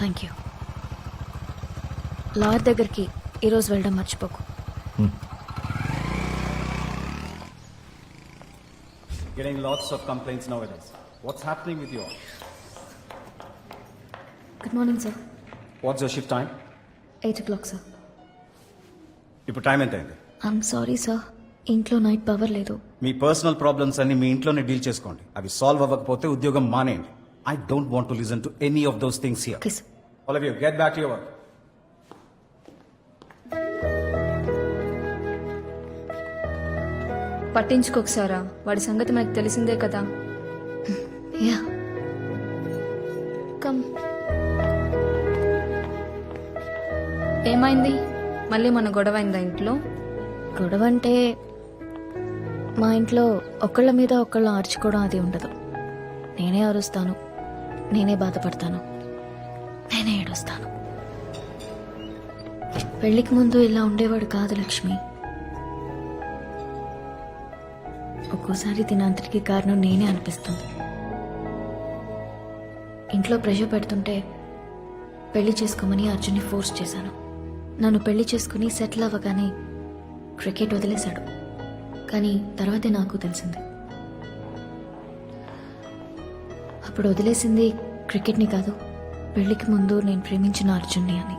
Thank you. Lawyer దగ్గరికి ఈరోజు వెళ్ళడం మర్చిపోకు. Getting lots of complaints nowadays. What's happening with you all? Good morning sir What's your shift time? Eight o'clock sir ఇప్పుడు time ఎంత అయింది I'm sorry sir ఇంట్లో night power లేదు. మీ పర్సనల్ ప్రాబ్లమ్స్ అన్ని మీ ఇంట్లోనే డీల్ చేసుకోండి. అవి సాల్వ్ అవ్వకపోతే ఉద్యోగం మానేయండి. I don't want to listen to any of those things here okay sir all of you get back to your work పట్టించుకోకసారా వాడి సంగతి మనకు తెలిసిందే కదా. యా. కమ్. ఏమైంది? మళ్ళీ మన గొడవ అయిందా ఇంట్లో? గొడవ అంటే మా ఇంట్లో ఒకళ్ళ మీద ఒకళ్ళు ఆర్చుకోవడం అది ఉండదు. నేనే అరుస్తాను. నేనే బాధపడతాను. నేనే ఏడుస్తాను. పెళ్ళికి ముందు ఇలా ఉండేవాడు కాదు లక్ష్మి. ఒక్కోసారి దీని కారణం నేనే అనిపిస్తుంది. ఇంట్లో ప్రెషర్ పెడుతుంటే పెళ్ళి చేసుకోమని అర్జున్ని ఫోర్స్ చేశాను. నన్ను పెళ్ళి చేసుకుని సెటిల్ అవ్వగానే క్రికెట్ వదిలేశాడు. కానీ తర్వాతే నాకు తెలిసింది. అప్పుడు వదిలేసింది క్రికెట్ని కాదు. పెళ్ళికి ముందు నేను ప్రేమించిన అర్జున్ని అని.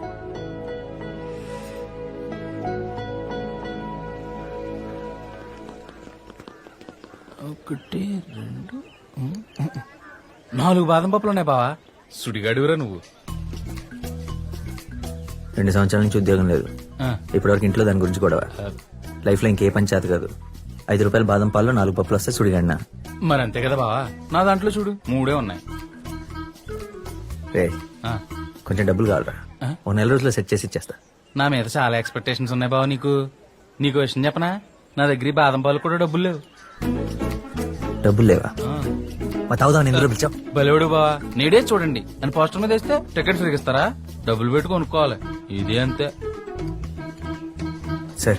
ఒకటి రెండు నాలుగు బాదం పప్పులు ఉన్నాయి బావా. సుడిగాడివరా నువ్వు. రెండు సంవత్సరాల నుంచి ఉద్యోగం లేదు. ఇప్పటివరకు ఇంట్లో దాని గురించి గొడవ. లైఫ్లో ఇంకే పని చేత కాదు. ఐదు రూపాయల బాదం పాల్లో నాలుగు పప్పులు వస్తే సుడిగండి మరి అంతే కదా బావా? నా దాంట్లో చూడు. మూడే ఉన్నాయి. రే ఆ, కొంచెం డబ్బులు కావాలరా. ఆ? ఓ నెల రోజుల్లో సెట్ చేసి ఇచ్చేస్తా. నా మీద చాలా ఎక్స్పెక్టేషన్స్ ఉన్నాయి బావా నీకు. నీకు విషయం చెప్పనా? నా దగ్గర ఈ బాదం పాలు కూడా డబ్బులు లేవు. డబ్బులు లేవా? ఆ, మా తాగుదాం ఎందుకు పిలిచావు? భలేవాడు బావా. నేడే చూడండి. అని పోస్టర్ మీద వేస్తే టికెట్ ఫ్రీగా ఇస్తారా డబ్బులు పెట్టి కొనుక్కోవాలి. ఇది అంతే. సార్.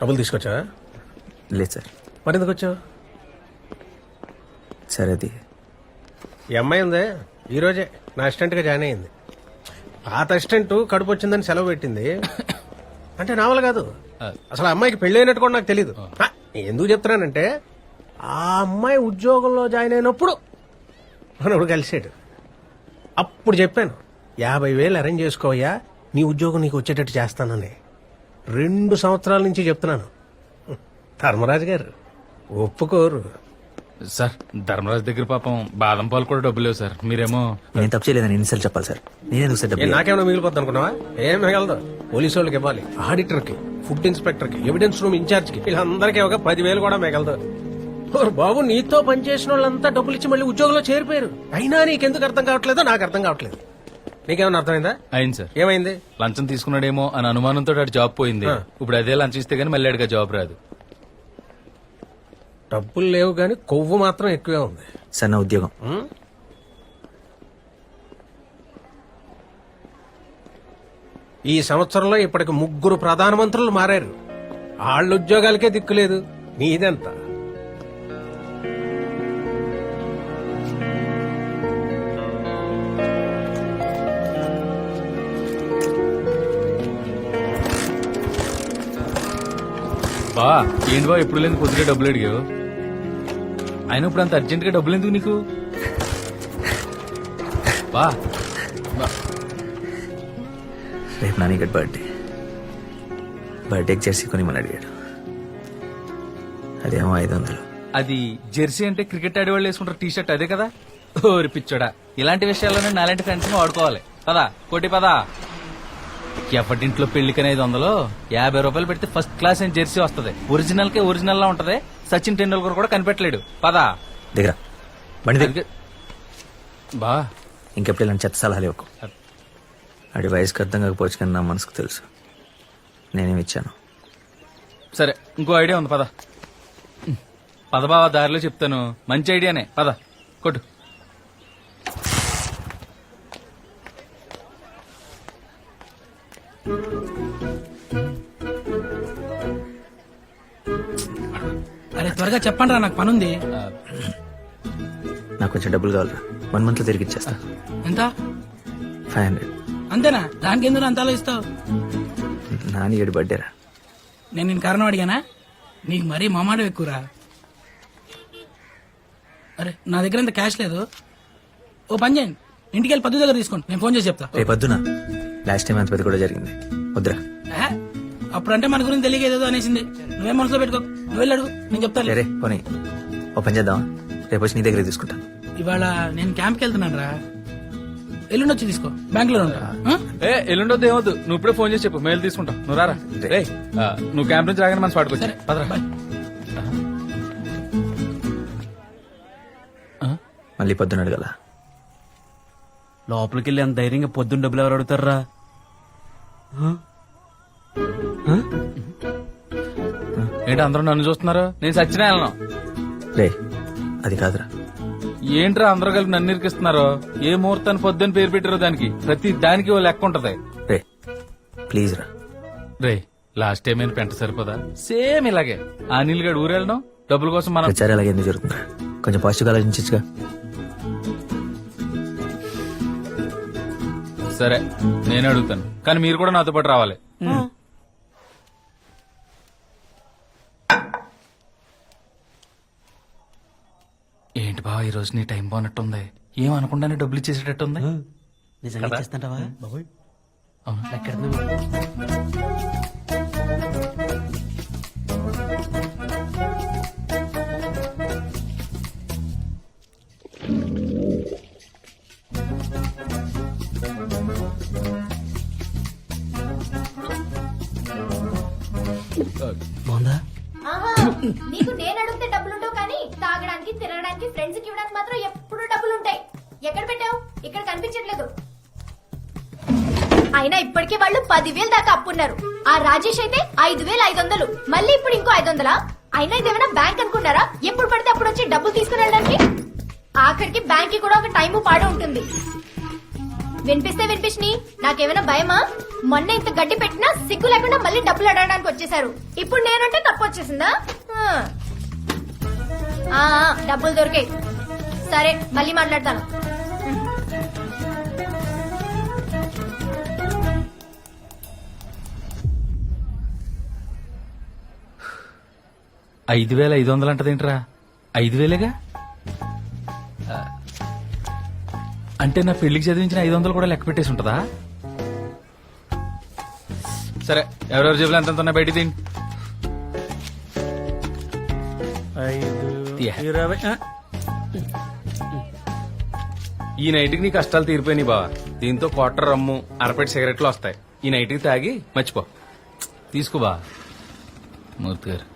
డబ్బులు తీసుకొచ్చా లేదు సార్. మరి ఎందుకు వచ్చావు? సార్ అది ఈ అమ్మాయి ఉందే? ఈ రోజే. నా అసిస్టెంట్గా జాయిన్ అయింది పాత అసిస్టెంట్ కడుపు వచ్చిందని సెలవు పెట్టింది. అంటే నావల్ కాదు. అసలు ఆ అమ్మాయికి పెళ్ళి అయినట్టు కూడా నాకు తెలియదు ఎందుకు చెప్తున్నానంటే ఆ అమ్మాయి ఉద్యోగంలో జాయిన్ అయినప్పుడు మనోడు కలిసాడు అప్పుడు చెప్పాను యాభై వేలు అరేంజ్ చేసుకోవయ్యా నీ ఉద్యోగం నీకు వచ్చేటట్టు చేస్తానని. రెండు సంవత్సరాల నుంచి చెప్తున్నాను. ధర్మరాజు గారు. ఒప్పుకోరు. సార్ ధర్మరాజు దగ్గర పాపం బాదం పాలు కూడా డబ్బులు లేవు సార్. మీరేమో నేను తప్పు చేయలేదని ఎన్నిసార్లు చెప్పాలి సార్. నేనే సార్ ఏ డబ్బులు నాకేమైనా మిగిలిపోద్ది అనుకున్నావా ఏం మిగలదు. పోలీసు వాళ్ళకి ఇవ్వాలి ఆడిటర్కి ఫుడ్ ఇన్స్పెక్టర్కి ఎవిడెన్స్ రూమ్ ఇన్ఛార్జ్కి వీళ్ళందరికీ ఒక పదివేలు కూడా మిగలదు. ఓర్ బాబు నీతో పనిచేసిన వాళ్ళంతా డబ్బులు ఇచ్చి మళ్ళీ ఉద్యోగంలో చేరిపోయారు. అయినా నీకెందుకు అర్థం కావట్లేదో నాకు అర్థం కావట్లేదు. నీకేమైనా అర్థమైందా? అయింది సార్. ఏమైంది? లంచం తీసుకున్నాడేమో అని అనుమానంతో అటు జాబ్ పోయింది. ఇప్పుడు అదే లంచం ఇస్తే గానీ మళ్ళీ అడిగా జాబ్ రాదు. డబ్బులు లేవు కానీ కొవ్వు మాత్రం ఎక్కువే ఉంది. సార్ నా ఉద్యోగం? ఈ సంవత్సరంలో ఇప్పటికి ముగ్గురు ప్రధానమంత్రులు మారారు. వాళ్ళ ఉద్యోగాలకే దిక్కులేదు నీదెంత బా ఏంటి బా ఎప్పుడు లేదు కొద్దిగా డబ్బులు అడిగావు? ఆయన ఇప్పుడు అంత అర్జెంట్గా డబ్బులు ఎందుకు నీకు? బా. రేపు నాని గడ్ బర్త్డే బర్త్డేకి జెర్సీ కొనిమని అడిగాడు. అదేమో ఐదు వందలు. అది జెర్సీ అంటే క్రికెట్ ఆడేవాళ్ళు వేసుకుంటారు టీ షర్ట్ అదే కదా? ఓరి పిచ్చోడా. ఇలాంటి విషయాల్లోనే నాలాంటి ఫ్రెండ్స్ వాడుకోవాలి. పదా కోటి పదా. ఎవరింట్లో పెళ్ళికని ఐదు వందలు యాభై రూపాయలు పెడితే ఫస్ట్ క్లాస్ అని జెర్సీ వస్తది. ఒరిజినల్ కే ఒరిజినల్ లా ఉంటది. సచిన్ టెండూల్కర్ కూడా కనిపెట్టలేడు. పదా. దగ్గర. బండి దగ్గర. అందుకే- బా. ఇంకెప్పుడు ఇలాంటి చెత్త సలహాలు ఇవ్వకు. ఆడి వయసుకు అర్థం కాకపోవచ్చు కానీ నా మనసుకు తెలుసు. నేనేమి ఇచ్చాను? సరే ఇంకో ఐడియా ఉంది. పద. పద బావ దారిలో చెప్తాను. మంచి ఐడియానే. పద. కొట్టు. అరే త్వరగా చెప్పండి రా నాకు పనుంది. ఆ, నాకు కొంచెం డబ్బులు కావాలి వన్ మంత్లో తిరిగి ఇచ్చేస్తా ఎంత? ఫైవ్ హండ్రెడ్ అంతేనా? దానికి ఎందుకు అంత ఆలోచిస్తావు? నాని ఏడు బర్త్డేరా నేను నేను కారణం అడిగానా? నీకు మరీ మామాడ ఎక్కువరా? అరే నా దగ్గర ఇంత క్యాష్ లేదు. ఓ పని చేయండి. ఇంటికి వెళ్ళి పద్దు దగ్గర తీసుకోండి. నేను ఫోన్ చేసి చెప్తా. రేపు వద్దునా లాస్ట్ టైం అంత పెద్ద కూడా జరిగింది. వద్దురా? అప్పుడంటే మన గురించి తెలియకేదో అనేసింది. నువ్వేం మనసులో పెట్టుకో. నువ్వు వెళ్ళి అడుగు నేను చెప్తాను సరే పోనీ. ఓ పని చేద్దాం రేపు వచ్చి నీ దగ్గర తీసుకుంటా. ఇవాళ నేను క్యాంప్కి వెళ్తున్నాను రా. ఎల్లుండి వచ్చి తీసుకో. బ్యాంక్లో ఉంటా. ఆ? ఏ ఎల్లుండొద్దు ఏమొద్దు. నువ్వు ఇప్పుడే ఫోన్ చేసి చెప్పు. మెయిల్ తీసుకుంటాం. నువ్వు రారా? ఆ, నువ్వు క్యాంప్ నుంచి రాగానే మనసు పాడుకోవచ్చు సరే. పదరా. బాయ్. మళ్ళీ పొద్దున అడగల. లోపలికి వెళ్ళి అంత ధైర్యంగా పొద్దున్న డబ్బులు ఎవరు అడుగుతారా ఏంటి అందరూ నన్ను చూస్తున్నారు? నేను సచ్చినా వెళ్ళను. రే అది కాదురా. ఏంట్రా అందరూ కలిపి నన్ను ఇరికిస్తున్నారు? ఏ ముహూర్తాన్ని పొద్దున్న పేరు పెట్టారో దానికి? ప్రతి దానికి ఓ లెక్క ఉంటది. రే ప్లీజ్ రా. రే లాస్ట్ టైం అయిన పెంట సరిపోదా? సేమ్ ఇలాగే. ఆ నీళ్ళు గడు ఊరు వెళ్ళడం డబ్బుల కోసం మనం ప్రచారం అలాగే ఎందుకు జరుగుతుందా? కొంచెం పాజిటివ్గా ఆలోచించగా సరే నేను అడుగుతాను. కానీ మీరు కూడా నాతో పాటు రావాలి. ఏంటి బావ ఈ రోజు నీ టైం బాగున్నట్టుంది ఏం అనుకుంటానే డబ్బులు ఇచ్చేసేటట్టుంది? నిజంగా అవునా? బాగుందా? నీకు నేను అడిగితే డబ్బులుంటావు కానీ తాగడానికి తిరగడానికి ఫ్రెండ్స్కి ఇవ్వడానికి మాత్రం ఎప్పుడు డబ్బులు ఉంటాయి ఎక్కడ పెట్టావు? ఇక్కడ కనిపించట్లేదు. అయినా ఇప్పటికే వాళ్ళు పదివేలు దాకా అప్పున్నారు. ఆ రాజేష్ అయితే ఐదు వేలు ఐదు వందలు మళ్ళీ ఇప్పుడు ఇంకో ఐదు వందలా అయినా ఇదేమైనా బ్యాంక్ అనుకున్నారా? ఎప్పుడు పడితే అప్పుడు వచ్చి డబ్బులు తీసుకుని వెళ్ళడానికి? ఆఖరికి బ్యాంక్కి కూడా ఒక టైము పాడు ఉంటుంది వినిపిస్తే వినిపించి నాకేమైనా భయమా? మొన్న ఇంత గడ్డి పెట్టినా సిగ్గు లేకుండా మళ్ళీ డబ్బులు అడగడానికి వచ్చేసారు ఇప్పుడు నేనంటే తప్పు వచ్చేసిందా? డబ్బులు దొరికాయి. సరే మళ్ళీ మాట్లాడతాను. ఐదు వేల ఐదు వందలు అంటదేంట్రా? ఐదు వేలేగా? అంటే నా పెళ్ళికి చదివించిన ఐదు వందలు కూడా లెక్క పెట్టేసి ఉంటుందా? సరే ఎవరెవరు జేబులు ఎంత బయట తీయ. ఈ నైట్కి నీ కష్టాలు తీరిపోయినాయి బావా. దీంతో క్వార్టర్ రమ్ము అరపెట్టి సిగరెట్లు వస్తాయి. ఈ నైట్కి తాగి మర్చిపో. తీసుకో బా మూర్తి గారు.